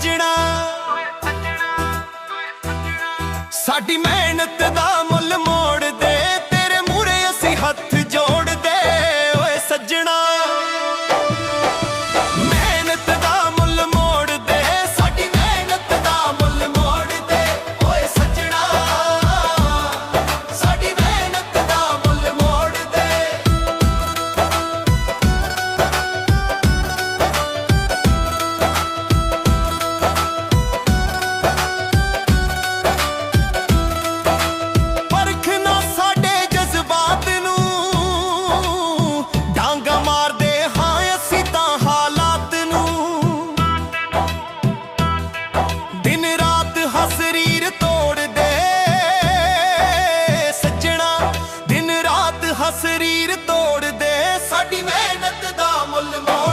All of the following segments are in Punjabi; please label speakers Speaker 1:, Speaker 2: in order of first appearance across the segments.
Speaker 1: ਸੱਜਣਾ। ਸਾਡੀ ਮਿਹਨਤ ਦਾ ਸਾਡੀ ਮਿਹਨਤ ਦਾ ਮੁੱਲ ਮੋ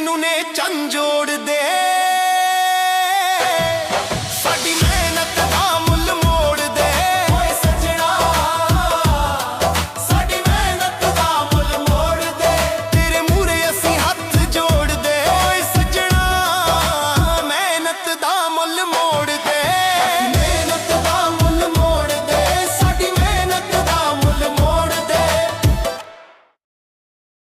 Speaker 1: ਮੈਨੂੰ ਨੇ ਚੰਨ ਜੋੜ ਦੇ